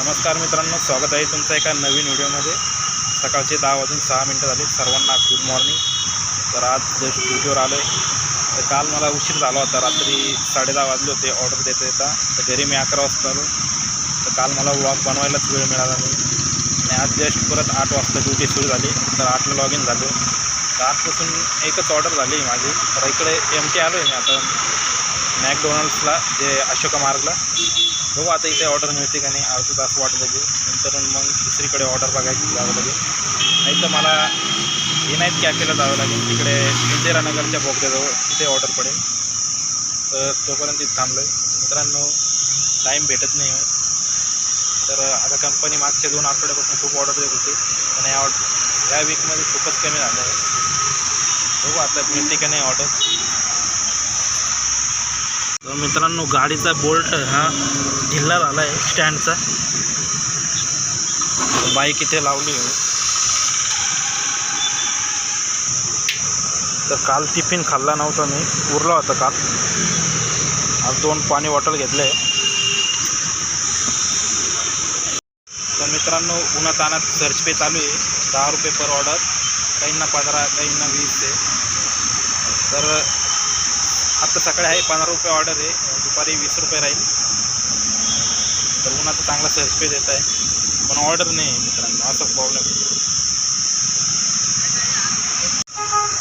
नमस्कार मित्रांनो स्वागत आहे तुमचं एका नवीन व्हिडिओमध्ये. सकाळचे दहा वाजून सहा मिनटं झाले सर्वांना गुड मॉर्निंग तर आज जस्ट ड्युटीवर आलो आहे तर काल मला उशीर झाला होता रात्री साडेदहा वाजले होते ऑर्डर देता येता तर घरी मी अकरा वाजता आलो. तर काल मला व्लॉग बनवायलाच वेळ मिळाला नाही. आणि आज जस्ट परत आठ वाजता ड्युटी सुरू झाली. तर आठला लॉग इन झालो. तर आजपासून एकच ऑर्डर झाली माझी. तर इकडे एम टी आलो आहे मी आता. मॅकडोनल्ड्सला जे अशोका मार्गला बघू आता इथे ऑर्डर मिळते का नाही अर्धा तास वाट लागेल नंतर मग दुसरीकडे ऑर्डर बघायची जावं लागेल. नाही तर मला विनायत नाहीत कॅफेला जावं लागेल. तिकडे इंदिरानगरच्या बोगद्याजवळ तिथे ऑर्डर पडेल. तर तोपर्यंत इथं थांबलो आहे मित्रांनो टाईम भेटत नाही आहे तर आता कंपनी मागच्या दोन आठवड्यापासून खूप ऑर्डर देत होती. पण या ऑर्डर या वीकमध्ये खूपच कमी झालं आहे. बघू आता मिळते का नाही ऑर्डर तर मित्रांनो गाडीचा बोल्ट हा ढिल्ला झाला आहे स्टँडचा. बाईक इथे लावली आहे. तर काल टिफिन खाल्ला नव्हता मी उरला होता काल. आज दोन पाणी बॉटल घेतले. तर मित्रांनो उन्हातानात सर्च पे चालू आहे. दहा रुपये पर ऑर्डर काहींना पंधरा काहींना वीस आहे. तर आता सकाळी आहे पंधरा रुपये ऑर्डर आहे. दुपारी वीस रुपये राहील. तर उन्हाचा चांगला सेल्स पे देत आहे. पण ऑर्डर नाही आहे मित्रांनो असा प्रॉब्लेम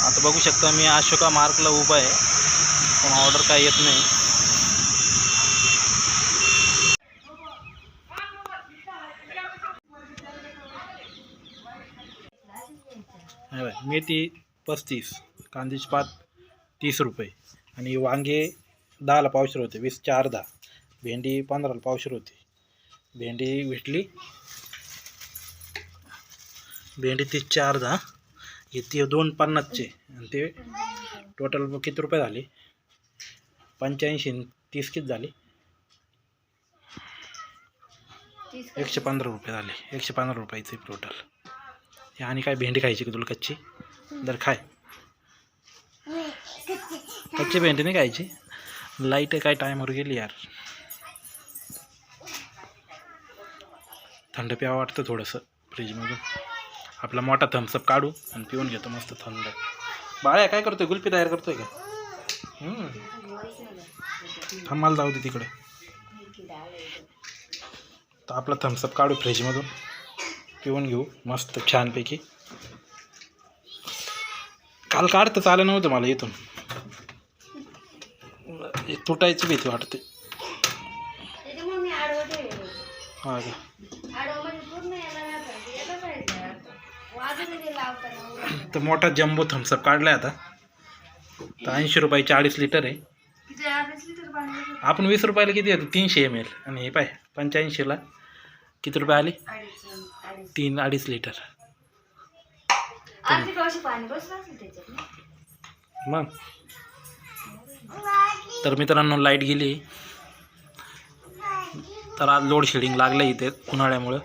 आता बघू शकता मी अशोका मार्कला उभा आहे. पण ऑर्डर काय येत नाही. मेथी पस्तीस कांद्याची पात तीस रुपये. आणि वांगे दहाला पावशेर होते वीस चार दहा भेंडी पंधराला पावशेर होती. भेंडी भेटली. भेंडी तीसच्या चार दहा हे दोन पन्नासचे. आणि ते टोटल किती रुपये झाले? पंच्याऐंशी तीस किती झाले? एकशे पंधरा रुपये झाले. एकशे पंधरा रुपयाचे टोटल हे आणि काय भेंडी खायची का तुला कच्ची? दर खाय. कच्ची भेंडी नाही खायची. लाइट काय टायमवर गेली यार. थंड प्यावं वाटतं थोडंसं फ्रीजमधून. आपला मोठा थम्सअप काढू आणि पिऊन घेतो मस्त थंड. बाळ्या काय करतोय? गुल्फी तयार करतोय का? थांबायला मला जाऊ दे तिकडे. तर आपला थम्सअप काढू फ्रीजमधून. पिऊन घेऊ मस्त छानपैकी. काल काढतं चालं नव्हतं मला इथून. हे तुटायची भीती वाटते. हा का? तर मोठा जम्बो थम्सअप काढलाय आता. तर ऐंशी रुपयाचे अडीच लिटर आहे. आपण वीस रुपयाला किती येतो तीनशे एम एल आणि हे पाय पंच्याऐंशीला किती रुपये आले? तीन अडीच लिटर. मग? तर मित्रांनो लाइट गेली. तर आज लोड शेडिंग लागलं इथे उन्हाळ्यामुळं.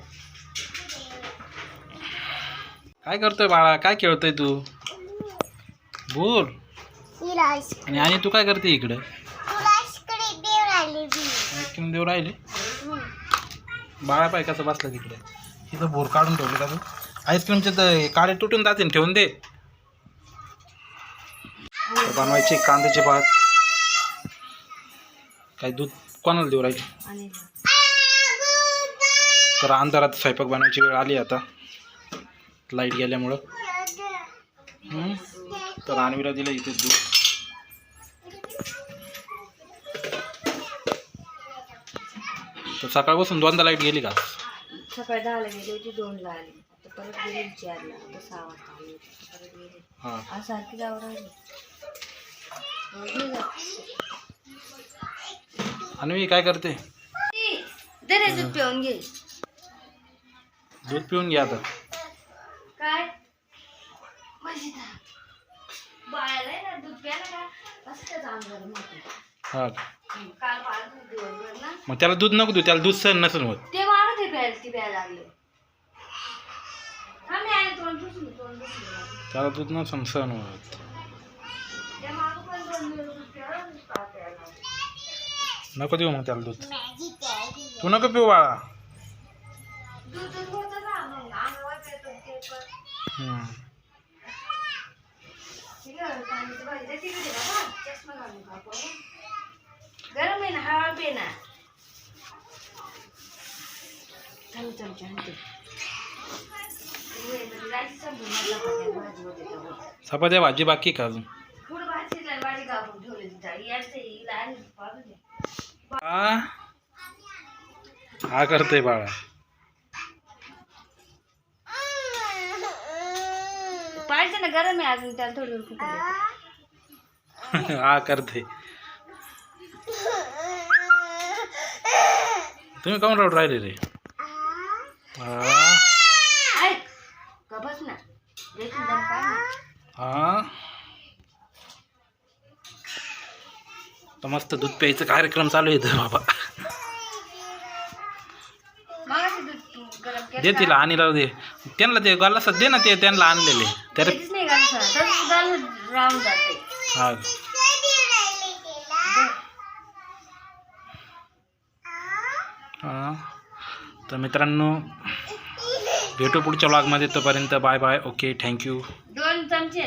काय करतोय बाळा? काय खेळतोय तू? बोल. आणि आणि तू काय करते इकडे? आईस्क्रीम देऊ राहिले. बाळा पाय कसं बसलं तिकडे? इथं बोर काढून ठेवले का तू? आईस्क्रीमचे तर काळे तुटून जातील ठेवून दे. बनवायचे कांद्याचे भात. काय दूध कोणाला देऊ राहिले? तर अंधारात स्वयंपाक बनवायची वेळ आली आता. लाइट गेल्यामुळं. तर आणवीला दिलं इथे दूध. तर सकाळपासून दोनदा लाइट गेली का? सकाळी दहाला गेली होती दोनला आली. आता परत गेली चारला. आता सहा वाजता आली होती. आता परत गेली. हां. आज सारखी जाऊ राहिली. अन्वी काय करते? दे दूध पिऊन घे. दूध पिऊन घ्या आता. काय? बाळाला आहे ना दूध प्यायला का? असं त्याचं अंगाला मोठं. हां काल पाळत होती दिवसभर ना. मग त्याला दूध नको देऊ त्याला दूध सहन नसेल होत. ते मारत आहे प्यायला ती प्यायला लागले. हा मी आहे तोंड पुसून तोंड पुसून त्याला दूध नसेल सहन होत. त्या मागं पण दोन दिवस दूध प्यायला आणि पाळ प्यायला नको देऊ मग त्याला दूध तू नको पिऊ बाळा. गरम आहे ना हवा पे ना चल चल. चपात्या भाजी बाकी का अजून पुढं भाजी शिजल्यावर भाजी कापून ठेवली तिथं यायचं हिला आणि पाडून दे. हा? हा करतोय बाळा. पाहिजे ना गरम आहे अजून त्याला थोडी हा करते तुम्ही काऊन रडू राहिले रे? हा ऐक का बस ना देशील दम काय नाही. हा तर मस्त दूध प्यायचा कार्यक्रम चालू आहे बाबा. गरम केलं दे? तिला आणि राहू दे. त्यांना ते गलास दे ना ते त्यांना आणलेले. तर हा. हा. तर मित्रांनो भेटू पुढच्या व्लॉगमध्ये तोपर्यंत बाय बाय. ओके थँक्यू दोन चमचे.